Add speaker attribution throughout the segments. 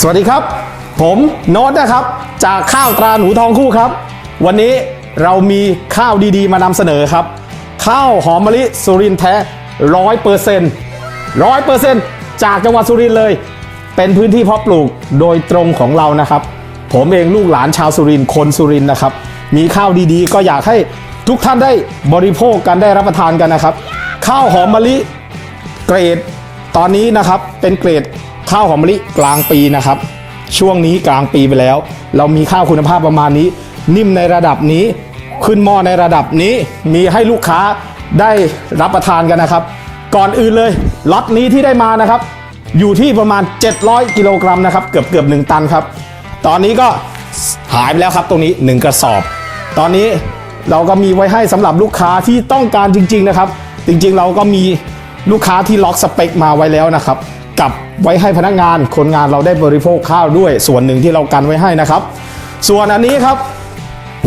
Speaker 1: สวัสดีครับ ผมโน้ตนะครับ จากข้าวตราหนูทองคู่ครับ วันนี้เรามีข้าวดีๆ มานำเสนอครับ ข้าวหอมมะลิสุรินแท้ร้อยเปอร์เซ็นต์ร้อยเปอร์เซ็นต์จากจังหวัดสุรินเลย เป็นพื้นที่เพาะปลูกโดยตรงของเรานะครับ ผมเองลูกหลานชาวสุรินคนสุรินนะครับ มีข้าวดีๆ ก็อยากให้ทุกท่านได้บริโภคกันได้รับประทานกันนะครับ ข้าวหอมมะลิเกรดตอนนี้นะครับเป็นเกรด ข้าวหอมมะลิกลางปีนะครับ ช่วงนี้กลางปีไปแล้ว เรามีข้าวคุณภาพประมาณนี้ นิ่มในระดับนี้ ขึ้นหม้อในระดับนี้มีให้ลูกค้าได้รับประทานกันนะครับ ก่อนอื่นเลยล็อตนี้ที่ได้มานะครับ อยู่ที่ประมาณ 700 กิโลกรัมนะครับ เกือบเกือบ1ตันครับ ตอนนี้ก็หายไปแล้วครับตรงนี้ 1 กระสอบ ตอนนี้เราก็มีไว้ให้สำหรับลูกค้าที่ต้องการจริง ๆนะครับ จริงๆ เราก็มีลูกค้าที่ล็อกสเปคมาไว้แล้วนะครับ กับไว้ให้พนักงานคนงานเราได้บริโภคข้าวด้วย ส่วนหนึ่งที่เรากันไว้ให้นะครับ ส่วนอันนี้ครับ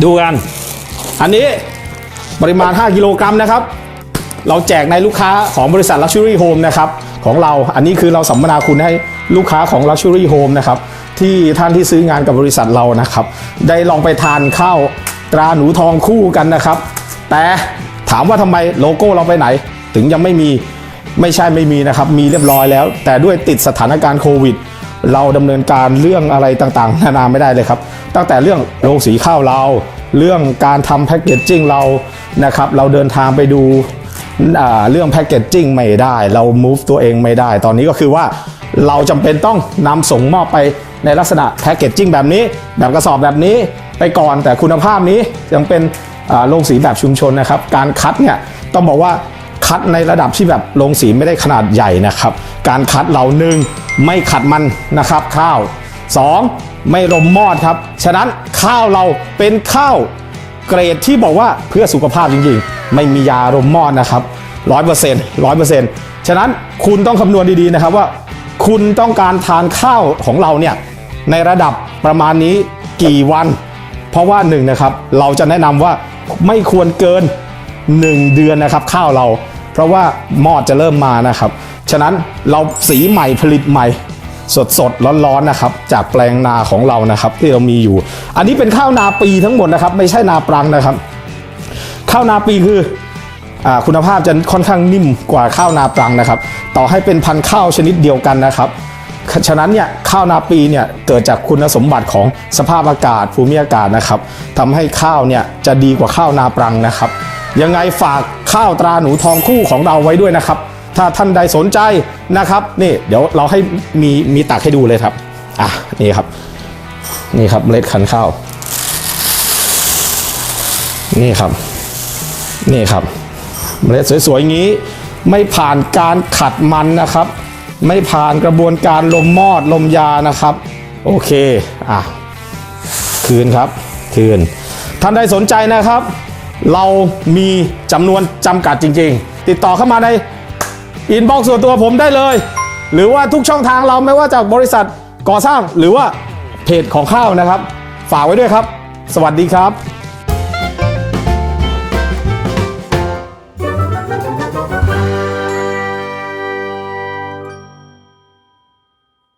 Speaker 1: ดูกัน อันนี้ปริมาณ 5 กิโลกรัมนะครับ เราแจกในลูกค้าของบริษัท Luxury Home นะครับของเราอันนี้คือเราสัมมนาคุณให้ลูกค้าของ Luxury Home นะครับที่ท่านที่ซื้องานกับบริษัทเรานะครับ ได้ลองไปทานข้าวตราหนูทองคู่กันนะครับ แต่ถามว่าทำไมโลโก้เราไปไหน ถึงยังไม่มี ไม่ใช่ไม่มีนะครับ มีเรียบร้อยแล้ว แต่ด้วยติดสถานการณ์โควิด เราดำเนินการเรื่องอะไรต่างๆ นานาไม่ได้เลยครับ ตั้งแต่เรื่องโรงสีข้าวเรา เรื่องการทำแพ็กเกจจิ้งเรานะครับ เราเดินทางไปดูเรื่องแพ c เกจจิ้งไม่ได้ เรา move ตัวเองไม่ได้ ตอนนี้ก็คือว่าเราจำเป็นต้องนำส่งมอบไปในลักษณะแพ c เกจจิ้งแบบนี้ แบบกระสอบแบบนี้ไปก่อนแต่คุณภาพนี้ยังเป็นโรงสีแบบชุมชนนะครับ การคัดเนี่ยต้องบอกว่า คัดในระดับที่แบบโรงสีไม่ได้ขนาดใหญ่นะครับ การคัดเราหนึ่งไม่ขัดมันนะครับข้าว 2. ไม่รมมอดครับ ฉะนั้นข้าวเราเป็นข้าวเกรดที่บอกว่าเพื่อสุขภาพจริงๆ ไม่มียารมมอดนะครับร้อยเปอร์เซ็นต์ร้อยเปอร์เซ็นต์ฉะนั้นคุณต้องคำนวณดีๆนะครับว่า คุณต้องการทานข้าวของเราเนี่ยในระดับประมาณนี้กี่วัน เพราะว่าหนึ่งนะครับเราจะแนะนำว่าไม่ควรเกิน 1 เดือนนะครับข้าวเรา เพราะว่ามอดจะเริ่มมานะครับ ฉะนั้นเราสีใหม่ผลิตใหม่สดสดๆร้อนๆนะครับ จากแปลงนาของเรานะครับ ที่เรามีอยู่ อันนี้เป็นข้าวนาปีทั้งหมดนะครับ ไม่ใช่นาปรังนะครับ ข้าวนาปีคืออคุณภาพจะค่อนข้างนิ่มกว่าข้าวนาปรังนะครับ ต่อให้เป็นพันธุ์ข้าวชนิดเดียวกันนะครับฉะนั้นเนี่ยข้าวนาปีเนี่ยเกิดจากคุณสมบัติของสภาพอากาศภูมิอากาศนะครับทำให้ข้าวเนี่ยจะดีกว่าข้าวนาปรังนะครับ ยังไงฝากข้าวตราหนูทองคู่ของเราไว้ด้วยนะครับ ถ้าท่านใดสนใจนะครับนี่เดี๋ยวเราให้มีมีตักให้ดูเลยครับอะนี่ครับ นี่ครับเมล็ดขันข้าว นี่ครับ นี่ครับเมล็ดสวยๆอย่างนี้ ไม่ผ่านการขัดมันนะครับ ไม่ผ่านกระบวนการลมมอดลมยานะครับ โอเคอะคืนครับ คืนท่านใดสนใจนะครับ เรามีจำนวนจำกัดจริง ๆ ติดต่อเข้ามาในอินบ็อกซ์ส่วนตัวผมได้เลย หรือว่าทุกช่องทางเราไม่ว่าจากบริษัทก่อสร้างหรือว่าเพจของข้าวนะครับ ฝากไว้ด้วยครับ สวัสดีครับ